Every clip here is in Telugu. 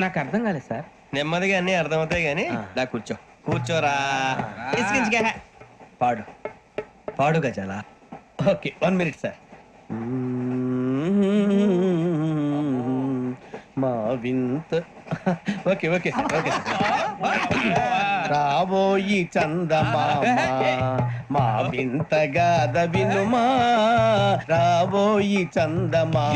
నాకు అర్థం కాలేదు సార్. నెమ్మదిగా అన్ని అర్థమవుతాయి కానీ. దా కూర్చో. కూర్చోరా. పాడు. పాడు గజాల. Okay one minute sir. మా వింత. ఓకే ఓకే ఓకే రాబోయి చందమామ మా వింత గాథ వినుమా. రాబోయి చందమామ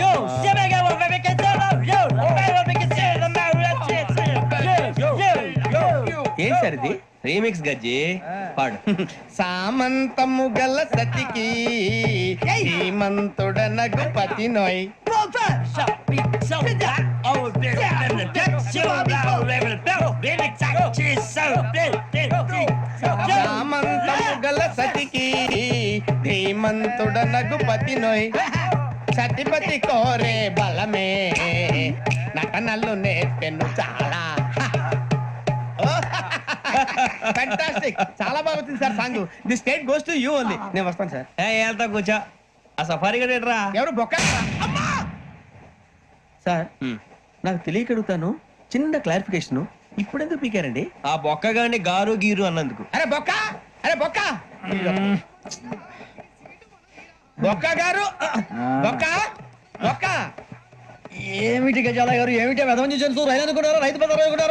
ఇది రీమిక్స్ గజ్జి. పాడు. సామంతము గల సతికి శ్రీమంతుడనగు పతి నోయ్. సామంతము గల సతికి ధీమంతుడనగు పతి నోయ్. సతిపతి కోరే బలమే. నటనలు నేర్పెను చాలా. ఫ్యాంటాస్టిక్ చాలా బాగా వచ్చింది sir song. The state goes to you only. నేను వస్తాను సార్. ఏ వెళ్తా కూర్చో. ఆ సఫారీ గడేట్రా ఎవరు? బొక్క? అమ్మా! సార్ నాకు తెలియక అడుగుతాను చిన్న క్లారిఫికేషన్. ఇప్పుడెందుకు పీకారండి? ఆ బొక్కగాని గారు గీరు అన్నందుకు. అరే బొక్క! అరే బొక్క! బొక్క గారు! బొక్క! బొక్క! ఏమిటి గజాల గారు? ఏమిటి? వెధవం చూసాను రైలు అనుకున్నారా రైతు పెద్ద